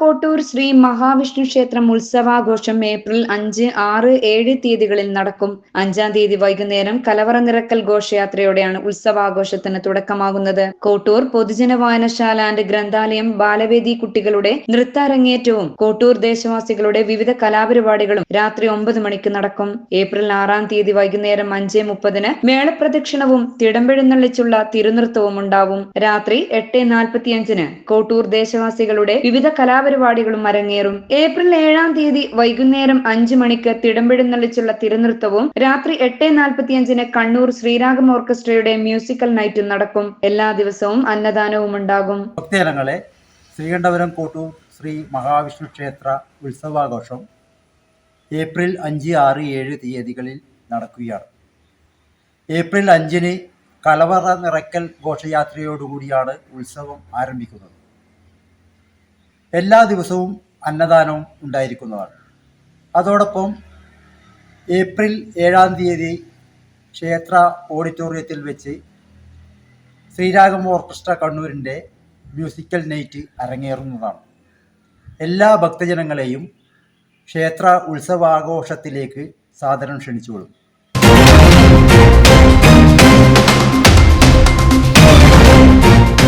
കോട്ടൂർ ശ്രീ മഹാവിഷ്ണു ക്ഷേത്രം ഉത്സവാഘോഷം ഏപ്രിൽ അഞ്ച് ആറ് ഏഴ് തീയതികളിൽ നടക്കും. അഞ്ചാം തീയതി വൈകുന്നേരം കലവറ നിറക്കൽ ഘോഷയാത്രയോടെയാണ് ഉത്സവാഘോഷത്തിന് തുടക്കമാകുന്നത്. കോട്ടൂർ പൊതുജന വായനശാല ആൻഡ് ഗ്രന്ഥാലയം ബാലവേദി കുട്ടികളുടെ നൃത്താരങ്ങേറ്റവും കോട്ടൂർ ദേശവാസികളുടെ വിവിധ കലാപരിപാടികളും രാത്രി ഒമ്പത് മണിക്ക് നടക്കും. ഏപ്രിൽ ആറാം തീയതി വൈകുന്നേരം അഞ്ച് മുപ്പതിന് മേളപ്രദക്ഷിണവും തിടമ്പെഴുന്നള്ളിച്ചുള്ള തിരുനൃത്തവും ഉണ്ടാവും. രാത്രി എട്ട് നാൽപ്പത്തിയഞ്ചിന് കോട്ടൂർ ദേശവാസികളുടെ വിവിധ കലാപരിപാടികളും അരങ്ങേറും. ഏപ്രിൽ ഏഴാം തീയതി വൈകുന്നേരം അഞ്ചു മണിക്ക് തിടമ്പെഴുന്നള്ളിച്ചുള്ള തിരുനൃത്തവും രാത്രി എട്ട് നാൽപ്പത്തിയഞ്ചിന് കണ്ണൂർ ശ്രീരാഗം ഓർക്കസ്ട്രയുടെ മ്യൂസിക്കൽ നൈറ്റും നടക്കും. എല്ലാ ദിവസവും അന്നദാനവും ഉണ്ടാകും. ഭക്തജനങ്ങളെ ശ്രീകണ്ഠപുരം കോട്ടൂർ ശ്രീ മഹാവിഷ്ണു ക്ഷേത്ര ഉത്സവാഘോഷം ഏപ്രിൽ അഞ്ച് ആറ് ഏഴ് തീയതികളിൽ നടക്കുകയാണ്. ഏപ്രിൽ അഞ്ചിന് കലവറ നിറയ്ക്കൽ ഘോഷയാത്രയോടുകൂടിയാണ് ഉത്സവം ആരംഭിക്കുന്നത്. എല്ലാ ദിവസവും അന്നദാനവും ഉണ്ടായിരിക്കുന്നതാണ്. അതോടൊപ്പം ഏപ്രിൽ ഏഴാം തീയതി ക്ഷേത്ര ഓഡിറ്റോറിയത്തിൽ വെച്ച് ശ്രീരാഗം ഓർക്കസ്ട്ര കണ്ണൂരിന്റെ മ്യൂസിക്കൽ നൈറ്റ് അരങ്ങേറുന്നതാണ്. എല്ലാ ഭക്തജനങ്ങളെയും ക്ഷേത്ര ഉത്സവാഘോഷത്തിലേക്ക് സാദരം ക്ഷണിച്ചുകൊള്ളും.